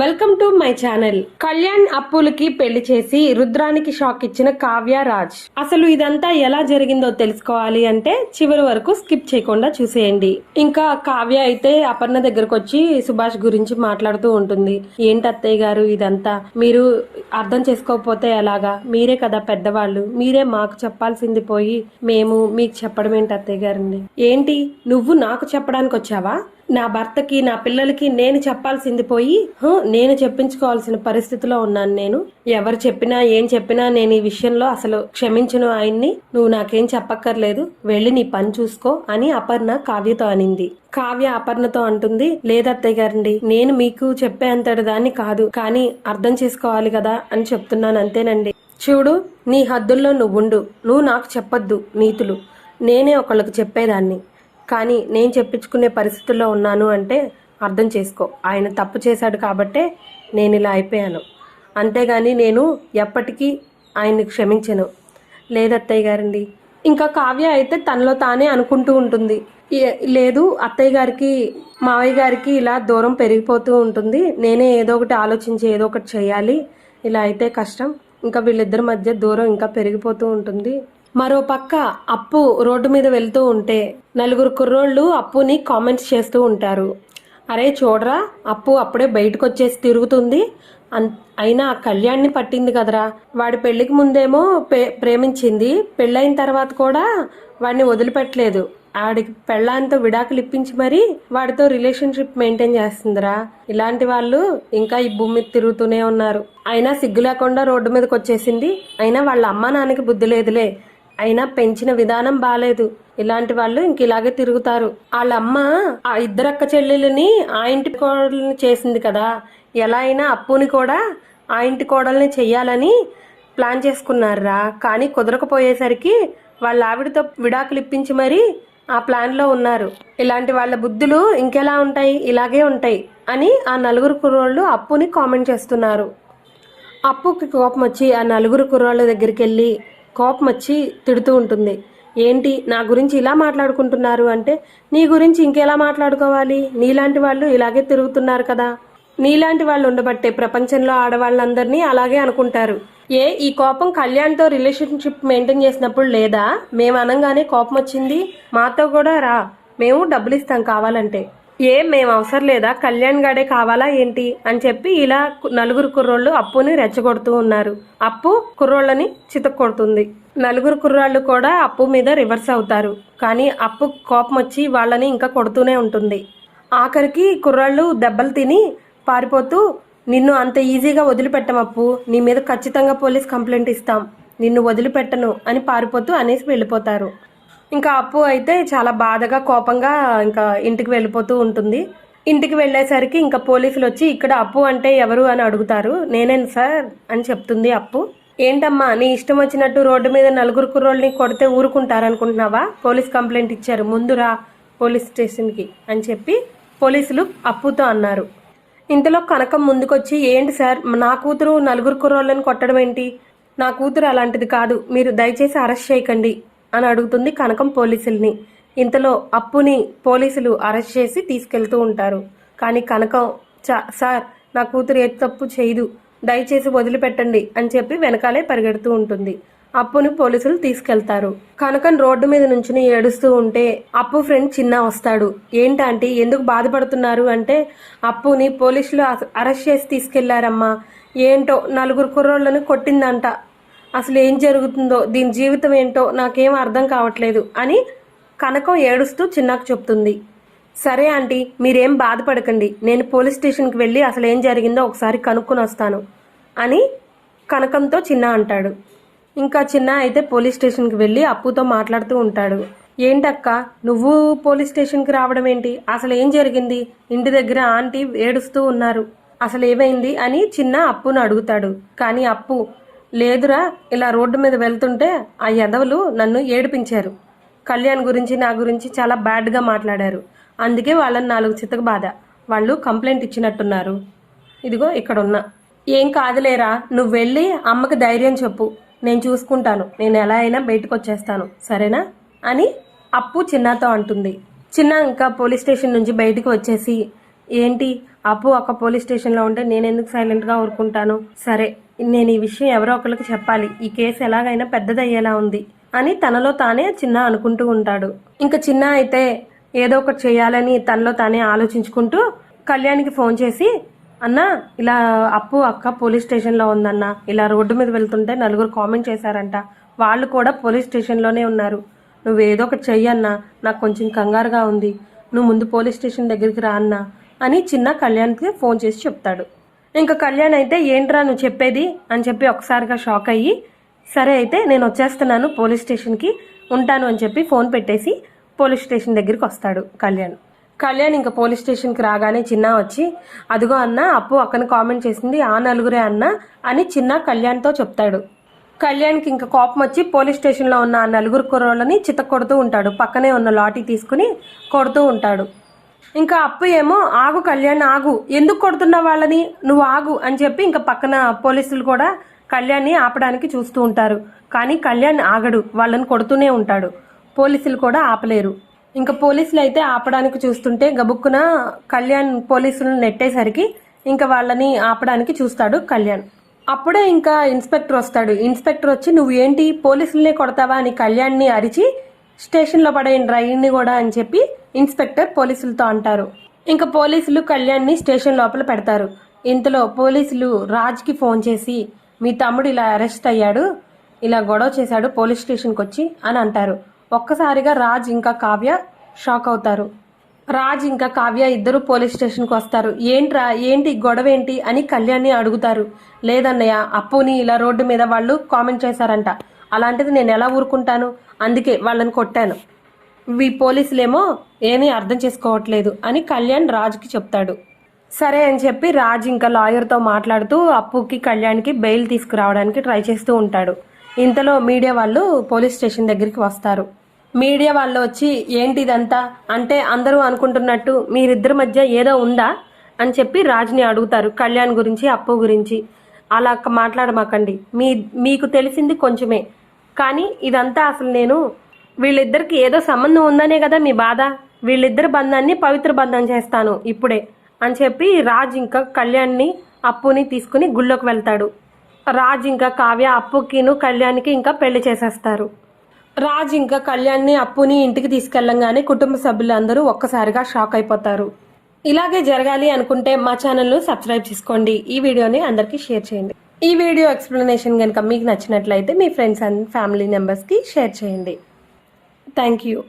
Welcome to my channel. Kalyan అప్పులకి పెళ్ళి చేసి రుద్రానికి shock ఇచ్చిన కావ్య రాజ్. అసలు ఇదంతా ఎలా జరిగిందో తెలుసుకోవాలి అంటే చివరి వరకు స్కిప్ చేయకుండా చూసేయండి. ఇంకా కావ్య అయితే అపర్ణ దగ్గరకు వచ్చి సుభాష్ గురించి మాట్లాడుతూ ఉంటుంది. ఏంటి అత్తయ్య గారు ఇదంతా? మీరు అర్థం చేసుకోకపోతే ఎలాగా? మీరే కదా పెద్దవాళ్ళు. మీరే మాకు చెప్పాల్సింది పోయి మేము మీకు చెప్పడం ఏంటి అత్తయ్య గారండి ఏంటి? నువ్వు నాకు చెప్పడానికి వచ్చావా నా భర్తకి నా పిల్లలకి నేను చెప్పాల్సింది పోయి నేను చెప్పించుకోవాల్సిన పరిస్థితిలో ఉన్నాను నేను. ఎవరు చెప్పినా ఏం చెప్పినా నేను ఈ విషయంలో అసలు క్షమించను ఆయన్ని. నువ్వు నాకేం చెప్పక్కర్లేదు. వెళ్ళి నీ పని చూసుకో అని అపర్ణ కావ్యతో అనింది. కావ్య అపర్ణతో అంటుంది లేదత్తయ్య గారండి నేను మీకు చెప్పే అంతటి దాన్ని కాదు కానీ అర్థం చేసుకోవాలి కదా అని చెప్తున్నాను అంతేనండి. చూడు నీ హద్దుల్లో నువ్వుండు. నువ్వు నాకు చెప్పొద్దు నీతులు. నేనే ఒకళ్ళకి చెప్పేదాన్ని. కానీ నేను చెప్పించుకునే పరిస్థితుల్లో ఉన్నాను అంటే అర్థం చేసుకో. ఆయన తప్పు చేశాడు కాబట్టే నేను ఇలా అయిపోయాను. అంతేగాని నేను ఎప్పటికీ ఆయన్ని క్షమించను. లేదత్తయ్య గారండి. ఇంకా కావ్య అయితే తనలో తానే అనుకుంటూ ఉంటుంది. లేదు అత్తయ్య గారికి మావయ్య గారికి ఇలా దూరం పెరిగిపోతూ ఉంటుంది. నేనే ఏదో ఒకటి ఆలోచించి ఏదో ఒకటి చేయాలి. ఇలా అయితే కష్టం. ఇంకా వీళ్ళిద్దరి మధ్య దూరం ఇంకా పెరిగిపోతూ ఉంటుంది. మరో పక్క అప్పు రోడ్డు మీద వెళ్తూ ఉంటే నలుగురు కుర్రోళ్ళు అప్పుని కామెంట్స్ చేస్తూ ఉంటారు. అరే చూడరా అప్పు అప్పుడే బయటకు వచ్చేసి తిరుగుతుంది. అన్- అయినా కళ్యాణ్ని పట్టింది కదరా. వాడి పెళ్ళికి ముందేమో ప్రేమించింది. పెళ్ళైన తర్వాత కూడా వాడిని వదిలిపెట్టలేదు. ఆడికి పెళ్ళాంతో విడాకులు ఇప్పించి మరీ వాడితో రిలేషన్షిప్ మెయింటైన్ చేస్తుందిరా. ఇలాంటి వాళ్ళు ఇంకా ఈ భూమి మీద తిరుగుతూనే ఉన్నారు. అయినా సిగ్గు లేకుండా రోడ్డు మీదకి వచ్చేసింది అయినా వాళ్ళ అమ్మ నాన్నకి బుద్ధి లేదులే. అయినా పెంచిన విధానం బాలేదు. ఇలాంటి వాళ్ళు ఇంక ఇలాగే తిరుగుతారు. వాళ్ళ అమ్మ ఆ ఇద్దరు అక్క చెల్లెలని ఆ ఇంటి కోడల్ని చేసింది కదా. ఎలా అయినా అప్పుని కూడా ఆ ఇంటి కోడల్ని చెయ్యాలని ప్లాన్ చేసుకున్నారా? కానీ కుదరకపోయేసరికి వాళ్ళ ఆవిడతో విడాకులు ఇప్పించి మరీ ఆ ప్లాన్లో ఉన్నారు. ఇలాంటి వాళ్ళ బుద్ధులు ఇంకెలా ఉంటాయి? ఇలాగే ఉంటాయి అని ఆ నలుగురు కుర్రోళ్ళు అప్పుని కామెంట్ చేస్తున్నారు. అప్పుకి కోపం వచ్చి ఆ నలుగురు కుర్రాళ్ళ దగ్గరికి వెళ్ళి కోపం వచ్చి తిడుతూ ఉంటుంది. ఏంటి నా గురించి ఇలా మాట్లాడుకుంటున్నారు అంటే నీ గురించి ఇంకెలా మాట్లాడుకోవాలి? నీలాంటి వాళ్ళు ఇలాగే తిరుగుతున్నారు కదా. నీలాంటి వాళ్ళు ఉండబట్టే ప్రపంచంలో ఆడవాళ్ళందరినీ అలాగే అనుకుంటారు. ఏ ఈ కోపం కళ్యాణ్తో రిలేషన్షిప్ మెయింటైన్ చేసినప్పుడు లేదా? మేము అనగానే కోపం వచ్చింది మాతో కూడా రా. మేము డబ్బులు ఇస్తాం కావాలంటే. ఏం మేము అవసరం లేదా? కళ్యాణ్ గాడే కావాలా ఏంటి? అని చెప్పి ఇలా నలుగురు కుర్రోళ్ళు అప్పుని రెచ్చగొడుతూ ఉన్నారు. అప్పు కుర్రోళ్ళని చితక్కొడుతుంది. నలుగురు కుర్రాళ్ళు కూడా అప్పు మీద రివర్స్ అవుతారు. కానీ అప్పు కోపం వచ్చి వాళ్ళని ఇంకా కొడుతూనే ఉంటుంది. ఆఖరికి కుర్రాళ్ళు దెబ్బలు తిని పారిపోతూ నిన్ను అంత ఈజీగా వదిలిపెట్టమప్పు నీ మీద ఖచ్చితంగా పోలీస్ కంప్లైంట్ ఇస్తాం. నిన్ను వదిలిపెట్టను అని పారిపోతూ అనేసి వెళ్ళిపోతారు. ఇంకా అప్పు అయితే చాలా బాధగా కోపంగా ఇంకా ఇంటికి వెళ్ళిపోతూ ఉంటుంది. ఇంటికి వెళ్ళేసరికి ఇంకా పోలీసులు వచ్చి ఇక్కడ అప్పు అంటే ఎవరు అని అడుగుతారు. నేనేను సార్ అని చెప్తుంది అప్పు. ఏంటమ్మా నీ ఇష్టం వచ్చినట్టు రోడ్డు మీద నలుగురు కుర్రోళ్ళని కొడితే ఊరుకుంటారనుకుంటున్నావా? పోలీస్ కంప్లైంట్ ఇచ్చారు. ముందురా పోలీస్ స్టేషన్కి అని చెప్పి పోలీసులు అప్పుతో అన్నారు. ఇంతలో కనకం ముందుకొచ్చి ఏంటి సార్ నా కూతురు నలుగురు కుర్రోళ్ళని కొట్టడం ఏంటి? నా కూతురు అలాంటిది కాదు. మీరు దయచేసి అరెస్ట్ చేయకండి. అని అడుగుతుంది కనకం పోలీసుల్ని. ఇంతలో అప్పుని పోలీసులు అరెస్ట్ చేసి తీసుకెళ్తూ ఉంటారు. కానీ కనకం చా సార్ నా కూతురు ఏ తప్పు చేయదు. దయచేసి వదిలిపెట్టండి అని చెప్పి వెనకాలే పరిగెడుతూ ఉంటుంది. అప్పుని పోలీసులు తీసుకెళ్తారు. కనకం రోడ్డు మీద నుంచుని ఏడుస్తూ ఉంటే అప్పు ఫ్రెండ్ చిన్న వస్తాడు. ఏంటంటే ఎందుకు బాధపడుతున్నారు? అంటే అప్పుని పోలీసులు అరెస్ట్ చేసి తీసుకెళ్ళారమ్మా. ఏంటో నలుగురు కుర్రోళ్ళను కొట్టిందంట. అసలు ఏం జరుగుతుందో దీని జీవితం ఏంటో నాకేం అర్థం కావట్లేదు అని కనకం ఏడుస్తూ చిన్నాకు చెప్తుంది. సరే ఆంటీ మీరేం బాధపడకండి. నేను పోలీస్ స్టేషన్కి వెళ్ళి అసలు ఏం జరిగిందో ఒకసారి కనుక్కొని వస్తాను అని కనకంతో చిన్న అంటాడు. ఇంకా చిన్న అయితే పోలీస్ స్టేషన్కి వెళ్ళి అప్పుతో మాట్లాడుతూ ఉంటాడు. ఏంటక్క నువ్వు పోలీస్ స్టేషన్కి రావడం ఏంటి? అసలు ఏం జరిగింది? ఇంటి దగ్గర ఆంటీ ఏడుస్తూ ఉన్నారు. అసలు ఏమైంది అని చిన్న అప్పును అడుగుతాడు. కానీ అప్పు లేదురా ఇలా రోడ్డు మీద వెళ్తుంటే ఆ ఎదవలు నన్ను ఏడిపించారు. కళ్యాణ్ గురించి నా గురించి చాలా బ్యాడ్గా మాట్లాడారు. అందుకే వాళ్ళని నాలుగు చిత్తకు బాధ. వాళ్ళు కంప్లైంట్ ఇచ్చినట్టున్నారు. ఇదిగో ఇక్కడ ఉన్నా ఏం కాదులేరా నువ్వు వెళ్ళి అమ్మకి ధైర్యం చెప్పు. నేను చూసుకుంటాను. నేను ఎలా అయినా బయటకు వచ్చేస్తాను సరేనా? అని అప్పు చిన్నతో అంటుంది. చిన్న ఇంకా పోలీస్ స్టేషన్ నుంచి బయటికి వచ్చేసి ఏంటి అప్పు ఒక పోలీస్ స్టేషన్లో ఉంటే నేను ఎందుకు సైలెంట్గా ఊరుకుంటాను? సరే నేను ఈ విషయం ఎవరో ఒకరికి చెప్పాలి. ఈ కేసు ఎలాగైనా పెద్దదయ్యేలా ఉంది అని తనలో తానే చిన్న అనుకుంటూ ఉంటాడు. ఇంకా చిన్న అయితే ఏదో ఒకటి చేయాలని తనలో తానే ఆలోచించుకుంటూ కళ్యాణ్కి ఫోన్ చేసి అన్న ఇలా అప్పు అక్క పోలీస్ స్టేషన్లో ఉందన్న. ఇలా రోడ్డు మీద వెళ్తుంటే నలుగురు కామెంట్ చేశారంట. వాళ్ళు కూడా పోలీస్ స్టేషన్లోనే ఉన్నారు. నువ్వు ఏదో ఒకటి చెయ్యన్నా నాకు కొంచెం కంగారుగా ఉంది. నువ్వు ముందు పోలీస్ స్టేషన్ దగ్గరికి రా అన్నా అని చిన్న కళ్యాణ్కి ఫోన్ చేసి చెప్తాడు. ఇంకా కళ్యాణ్ అయితే ఏంట్రా నువ్వు చెప్పేది? అని చెప్పి ఒకసారిగా షాక్ అయ్యి సరే అయితే నేను వచ్చేస్తున్నాను పోలీస్ స్టేషన్కి ఉంటాను అని చెప్పి ఫోన్ పెట్టేసి పోలీస్ స్టేషన్ దగ్గరికి వస్తాడు కళ్యాణ్. కళ్యాణ్ ఇంకా పోలీస్ స్టేషన్కి రాగానే చిన్న వచ్చి అదిగో అన్న అప్పు అక్కని కామెంట్ చేసింది ఆ నలుగురే అన్న అని చిన్న కళ్యాణ్తో చెప్తాడు. కళ్యాణ్కి ఇంకా కోపం వచ్చి పోలీస్ స్టేషన్లో ఉన్న ఆ నలుగురు కుర్రోళ్ళని చిత్త కొడుతూ ఉంటాడు. పక్కనే ఉన్న లాఠీ తీసుకుని కొడుతూ ఉంటాడు. ఇంకా అప్పు ఏమో ఆగు కళ్యాణ్ ఆగు. ఎందుకు కొడుతున్న వాళ్ళని? నువ్వు ఆగు అని చెప్పి ఇంకా పక్కన పోలీసులు కూడా కళ్యాణ్ని ఆపడానికి చూస్తూ ఉంటారు. కానీ కళ్యాణ్ ఆగడు వాళ్ళని కొడుతూనే ఉంటాడు. పోలీసులు కూడా ఆపలేరు. ఇంకా పోలీసులు అయితే ఆపడానికి చూస్తుంటే గబుక్కున కళ్యాణ్ పోలీసులను నెట్టేసరికి ఇంకా వాళ్ళని ఆపడానికి చూస్తాడు కళ్యాణ్. అప్పుడే ఇంకా ఇన్స్పెక్టర్ వస్తాడు. ఇన్స్పెక్టర్ వచ్చి నువ్వు ఏంటి? పోలీసులనే కొడతావా అని కళ్యాణ్ని అరిచి స్టేషన్లో పడేయండి రైల్ని కూడా అని చెప్పి ఇన్స్పెక్టర్ పోలీసులతో అంటారు. ఇంకా పోలీసులు కళ్యాణ్ని స్టేషన్ లోపల పెడతారు. ఇంతలో పోలీసులు రాజ్కి ఫోన్ చేసి మీ తమ్ముడు ఇలా అరెస్ట్ అయ్యాడు ఇలా గొడవ చేశాడు పోలీస్ స్టేషన్కి వచ్చి అని అంటారు. ఒక్కసారిగా రాజ్ ఇంకా కావ్య షాక్ అవుతారు. రాజ్ ఇంకా కావ్య ఇద్దరు పోలీస్ స్టేషన్కి వస్తారు. ఏంట్రా ఏంటి గొడవ ఏంటి అని కళ్యాణ్ని అడుగుతారు. లేదన్నయ్య అప్పుని ఇలా రోడ్డు మీద వాళ్ళు కామెంట్ చేశారంట. అలాంటిది నేను ఎలా ఊరుకుంటాను? అందుకే వాళ్ళని కొట్టాను. ఈ పోలీసులేమో ఏమీ అర్థం చేసుకోవట్లేదు అని కళ్యాణ్ రాజ్కి చెప్తాడు. సరే అని చెప్పి రాజ్ ఇంకా లాయర్తో మాట్లాడుతూ అప్పుకి కళ్యాణ్కి బెయిల్ తీసుకురావడానికి ట్రై చేస్తూ ఉంటాడు. ఇంతలో మీడియా వాళ్ళు పోలీస్ స్టేషన్ దగ్గరికి వస్తారు. మీడియా వాళ్ళు వచ్చి ఏంటి ఇదంతా? అంటే అందరూ అనుకుంటున్నట్టు మీరిద్దరి మధ్య ఏదో ఉందా? అని చెప్పి రాజ్ని అడుగుతారు కళ్యాణ్ గురించి అప్పు గురించి. అలా మాట్లాడమాకండి. మీ మీకు తెలిసింది కొంచెమే. కానీ ఇదంతా అసలు నేను వీళ్ళిద్దరికి ఏదో సంబంధం ఉందనే కదా మీ బాధ. వీళ్ళిద్దరి బంధాన్ని పవిత్ర బంధం చేస్తాను ఇప్పుడే అని చెప్పి రాజ్ ఇంకా కళ్యాణ్ని అప్పుని తీసుకుని గుళ్ళోకి వెళ్తాడు. రాజ్ ఇంకా కావ్య అప్పుకిను కళ్యాణ్కి ఇంకా పెళ్ళి చేసేస్తారు. రాజ్ ఇంకా కళ్యాణ్ని అప్పుని ఇంటికి తీసుకెళ్ళంగానే కుటుంబ సభ్యులందరూ ఒక్కసారిగా షాక్ అయిపోతారు. ఇలాగే జరగాలి అనుకుంటే మా ఛానల్ను సబ్స్క్రైబ్ చేసుకోండి. ఈ వీడియోని అందరికీ షేర్ చేయండి. ఈ వీడియో ఎక్స్ప్లెనేషన్ కనుక మీకు నచ్చినట్లయితే మీ ఫ్రెండ్స్ అండ్ ఫ్యామిలీ మెంబర్స్కి షేర్ చేయండి. Thank you.